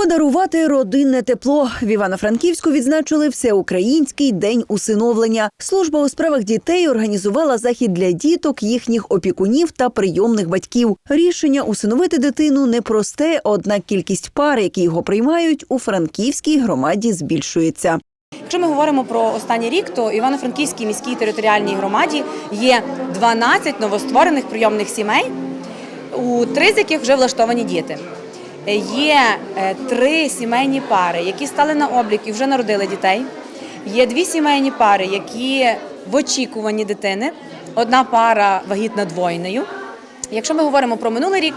Подарувати родинне тепло в Івано-Франківську відзначили всеукраїнський день усиновлення. Служба у справах дітей організувала захід для діток, їхніх опікунів та прийомних батьків. Рішення усиновити дитину непросте, однак кількість пар, які його приймають, у франківській громаді збільшується. Якщо ми говоримо про останній рік, то Івано-Франківській міській територіальній громаді є 12 новостворених прийомних сімей, у три з яких вже влаштовані діти. Є е, три сімейні пари, які стали на облік і вже народили дітей. Є дві сімейні пари, які в очікуванні дитини. Одна пара вагітна двойнею. Якщо ми говоримо про минулий рік,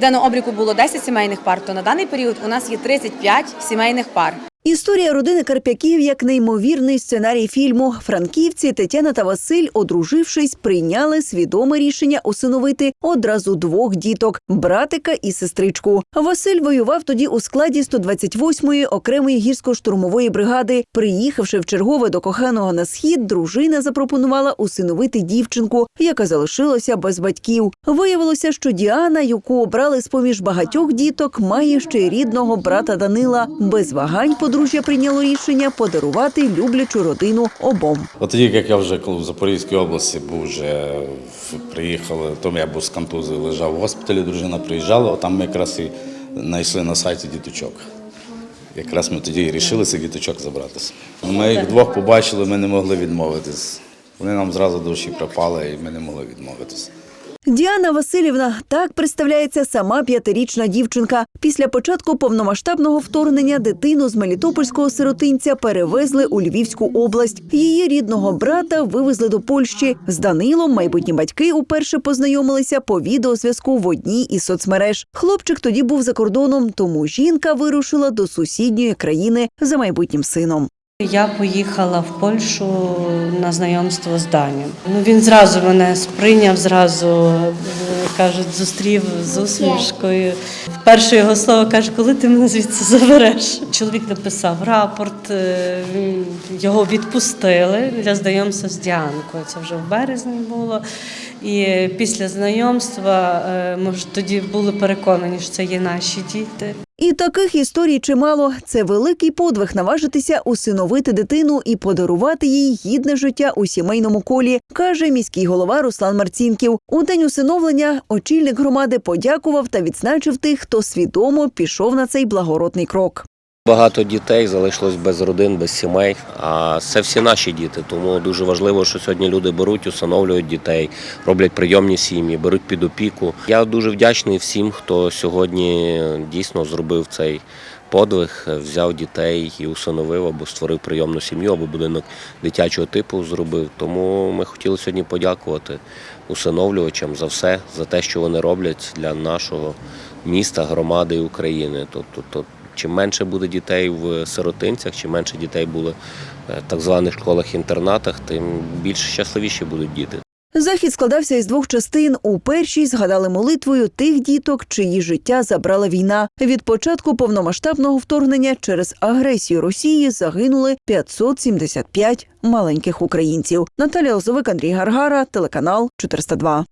де на обліку було 10 сімейних пар, то на даний період у нас є 35 сімейних пар. Історія родини Карп'яків як неймовірний сценарій фільму. Франківці Тетяна та Василь, одружившись, прийняли свідоме рішення усиновити одразу двох діток братика і сестричку. Василь воював тоді у складі 128-ї окремої гірсько-штурмової бригади. Приїхавши в чергове до коханого на схід, дружина запропонувала усиновити дівчинку, яка залишилася без батьків. Виявилося, що Діана, яку обрали з поміж багатьох діток, має ще й рідного брата Данила. Без вагань подружжя прийняло рішення подарувати люблячу родину обом. От тоді, як я вже коли в Запорізькій області був вже приїхали, то я був з контузією, лежав в госпіталі, дружина приїжджала, от там ми якраз і знайшли на сайті діточок. Якраз ми тоді і рішили цих діточок забратися. Ми їх двох побачили, ми не могли відмовитись. Вони нам зразу душі припали, і ми не могли відмовитись. Діана Васильівна так представляється сама п'ятирічна дівчинка. Після початку повномасштабного вторгнення дитину з Мелітопольського сиротинця перевезли у Львівську область. Її рідного брата вивезли до Польщі. З Данилом майбутні батьки уперше познайомилися по відеозв'язку в одній із соцмереж. Хлопчик тоді був за кордоном, тому жінка вирушила до сусідньої країни за майбутнім сином. Я поїхала в Польщу на знайомство з Данем. Ну він зразу мене сприйняв, зразу е, кажуть, зустрів з усмішкою. Перше його слово каже, коли ти мене звідси забереш. Чоловік написав рапорт, е, його відпустили для знайомства з Діанкою. Це вже в березні було. І після знайомства е, ми ж тоді були переконані, що це є наші діти. І таких історій чимало. Це великий подвиг наважитися усиновити дитину і подарувати їй гідне життя у сімейному колі, каже міський голова Руслан Марцінків. У день усиновлення очільник громади подякував та відзначив тих, хто свідомо пішов на цей благородний крок. Багато дітей залишилось без родин, без сімей. А це всі наші діти. Тому дуже важливо, що сьогодні люди беруть, усиновлюють дітей, роблять прийомні сім'ї, беруть під опіку. Я дуже вдячний всім, хто сьогодні дійсно зробив цей подвиг, взяв дітей і усиновив або створив прийомну сім'ю, або будинок дитячого типу зробив. Тому ми хотіли сьогодні подякувати усиновлювачам за все, за те, що вони роблять для нашого міста, громади і України. Тобто, то чим менше буде дітей в сиротинцях, чим менше дітей буде в так званих школах-інтернатах, тим більш щасливіші будуть діти. Захід складався із двох частин. У першій згадали молитвою тих діток, чиї життя забрала війна. Від початку повномасштабного вторгнення через агресію Росії загинули 575 маленьких українців. Наталія Лозовик, Андрій Гаргара, телеканал 402.